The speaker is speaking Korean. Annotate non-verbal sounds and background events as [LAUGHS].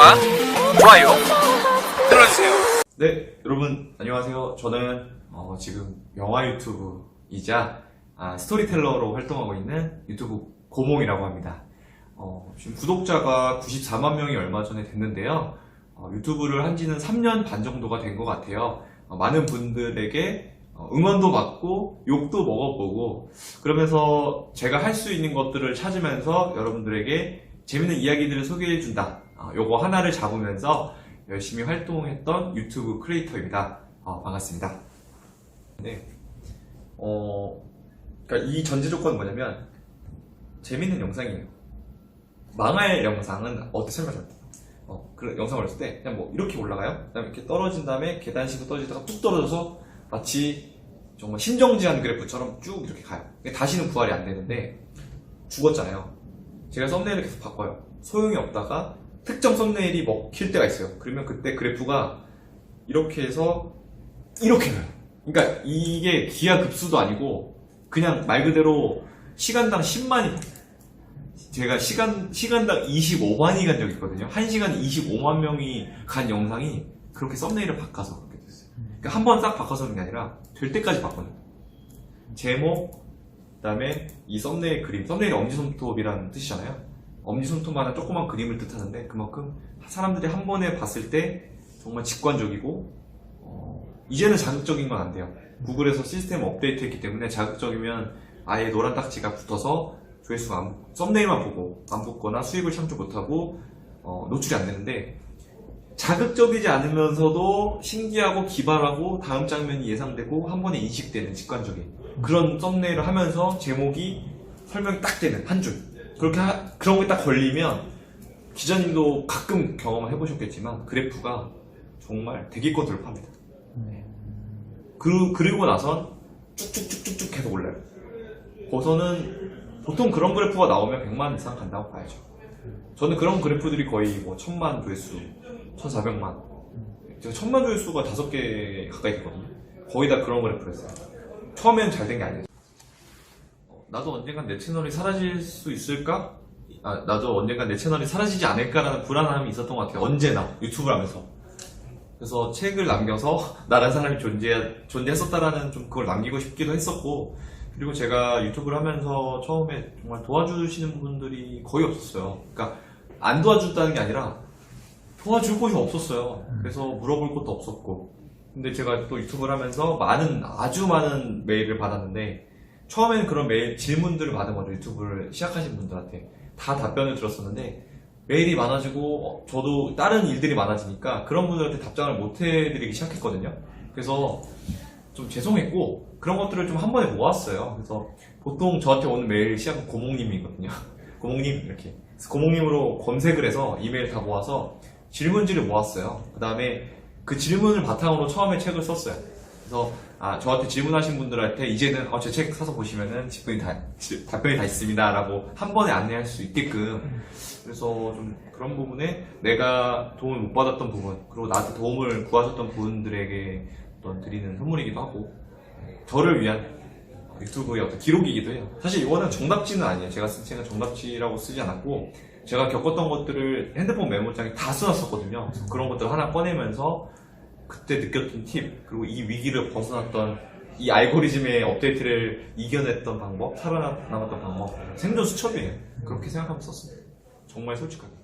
구독과 좋아요 눌러주세요. 네, 여러분 안녕하세요. 저는 어, 지금 영화 유튜브이자 아, 스토리텔러로 활동하고 있는 유튜브 고몽이라고 합니다. 어, 지금 구독자가 94만 명이 얼마 전에 됐는데요. 어, 유튜브를 한 지는 3년 반 정도가 된 것 같아요. 어, 많은 분들에게 어, 응원도 받고 욕도 먹어보고 그러면서 제가 할 수 있는 것들을 찾으면서 여러분들에게 재밌는 이야기들을 소개해준다. 어, 요거 하나를 잡으면서 열심히 활동했던 유튜브 크리에이터입니다. 어, 반갑습니다. 네. 어, 그러니까 이 전제 조건은 뭐냐면 재밌는 영상이에요. 망할 영상은 어떻게 설명할까? 어, 그런 영상을 올렸을 때 그냥 뭐 이렇게 올라가요. 그다음에 이렇게 떨어진 다음에 계단식으로 떨어지다가 뚝 떨어져서 마치 정말 심정지한 그래프처럼 쭉 이렇게 가요. 다시는 부활이 안 되는데 죽었잖아요. 제가 썸네일을 계속 바꿔요. 소용이 없다가 특정 썸네일이 먹힐 때가 있어요. 그러면 그때 그래프가 이렇게 해서 이렇게 가요. 그러니까 이게 기하급수도 아니고 그냥 말 그대로 시간당 10만이 제가 시간 시간당 25만이 간 적이 있거든요. 1시간에 25만 명이 간 영상이 그렇게 썸네일을 바꿔서 그렇게 됐어요. 그러니까 한 번 싹 바꿔서는 게 아니라 될 때까지 거예요. 제목 그다음에 이 썸네일 그림 썸네일이 엄지손톱이라는 뜻이잖아요. 엄지손톱만한 조그만 그림을 뜻하는데 그만큼 사람들이 한 번에 봤을 때 정말 직관적이고 어, 이제는 자극적인 건 안 돼요. 구글에서 시스템 업데이트했기 때문에 자극적이면 아예 노란 딱지가 붙어서 조회수가 안, 썸네일만 보고 안 붙거나 수익을 창출 못하고 어, 노출이 안 되는데 자극적이지 않으면서도 신기하고 기발하고 다음 장면이 예상되고 한 번에 인식되는 직관적인 그런 썸네일을 하면서 제목이 설명이 딱 되는 한 줄. 그렇게 하- 그런 게 딱 걸리면 기자님도 가끔 경험을 해보셨겠지만 그래프가 정말 대기권 돌파합니다. 그, 그리고 나선 쭉쭉쭉쭉쭉 계속 올라요. 거기서는 보통 그런 그래프가 나오면 100만 이상 간다고 봐야죠. 저는 그런 그래프들이 거의 뭐 천만 조회수, 1400만. 제가 천만 조회수가 다섯 개 가까이 됐거든요. 거의 다 그런 그래프를 했어요. 처음엔 잘 된 게 아니에요. 어, 나도 언젠간 내 채널이 사라질 수 있을까? 아, 나도 언젠간 내 채널이 사라지지 않을까라는 불안함이 있었던 것 같아요. 언제나 유튜브를 하면서. 그래서 책을 남겨서 [LAUGHS] 나라는 사람이 존재, 존재했었다라는 좀 그걸 남기고 싶기도 했었고, 그리고 제가 유튜브를 하면서 처음에 정말 도와주시는 분들이 거의 없었어요. 그러니까 안 도와준다는 게 아니라 도와줄 곳이 없었어요. 그래서 물어볼 것도 없었고. 근데 제가 또 유튜브를 하면서 많은, 아주 많은 메일을 받았는데, 처음에는 그런 메일, 질문들을 받은 거죠. 유튜브를 시작하신 분들한테. 다 답변을 들었었는데, 메일이 많아지고, 어, 저도 다른 일들이 많아지니까 그런 분들한테 답장을 못 해드리기 시작했거든요. 그래서 좀 죄송했고, 그런 것들을 좀 한 번에 모았어요. 그래서 보통 저한테 오는 메일 시작은 고목님이거든요. [LAUGHS] 고목님, 이렇게. 고목님으로 검색을 해서 이메일 다 모아서 질문지를 모았어요. 그 다음에 그 질문을 바탕으로 처음에 책을 썼어요. 그래서 아 저한테 질문하신 분들한테 이제는 어, 제 책 사서 보시면은 답변이 다 지- 답변이 다 있습니다 라고 한 번에 안내할 수 있게끔 그래서 좀 그런 부분에 내가 도움을 못 받았던 부분 그리고 나한테 도움을 구하셨던 분들에게 어떤 드리는 선물이기도 하고 저를 위한 유튜브의 어떤 기록이기도 해요. 사실 이거는 정답지는 아니에요. 제가 쓴 책은 정답지라고 쓰지 않았고 제가 겪었던 것들을 핸드폰 메모장에 다 써놨었거든요. 그런 것들 하나 꺼내면서 그때 느꼈던 팁 그리고 이 위기를 벗어났던 이 알고리즘의 업데이트를 이겨냈던 방법 살아남았던 방법 생존 수첩이에요. 그렇게 생각하면서 썼습니다. 정말 솔직하게.